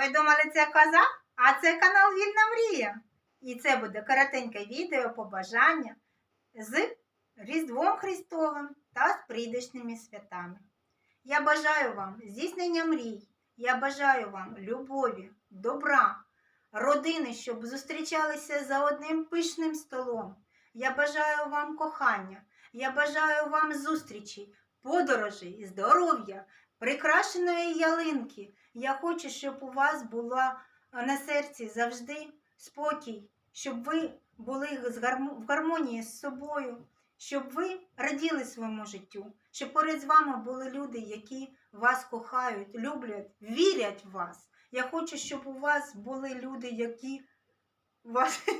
Ви думали, це коза? А це канал Вільна Мрія. І це буде коротеньке відео побажання з Різдвом Христовим та з прийдешніми святами. Я бажаю вам здійснення мрій. Я бажаю вам любові, добра, родини, щоб зустрічалися за одним пишним столом. Я бажаю вам кохання. Я бажаю вам зустрічі, подорожей, здоров'я, прикрашеної ялинки. Я хочу, щоб у вас була на серці завжди спокій, щоб ви були в гармонії з собою, щоб ви раділи своєму життю, щоб поряд вами були люди, які вас кохають, люблять, вірять в вас. Я хочу, щоб у вас були люди, які вас.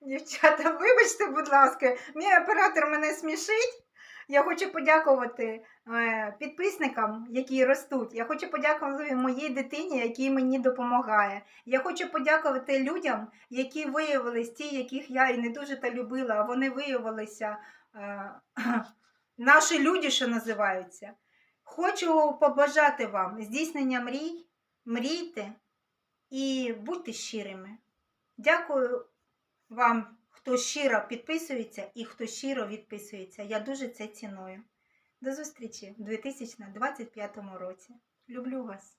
Дівчата, вибачте, будь ласка, мій оператор мене смішить. Я хочу подякувати е, підписникам, які ростуть. Я хочу подякувати моїй дитині, якій мені допомагає. Я хочу подякувати людям, які виявились, ті, яких я і не дуже та любила, а вони виявилися е, наші люди, що називаються. Хочу побажати вам здійснення мрій, мрійте і будьте щирими. Дякую вам, хто щиро підписується і хто щиро відписується. Я дуже це ціную. До зустрічі в 2025 році. Люблю вас!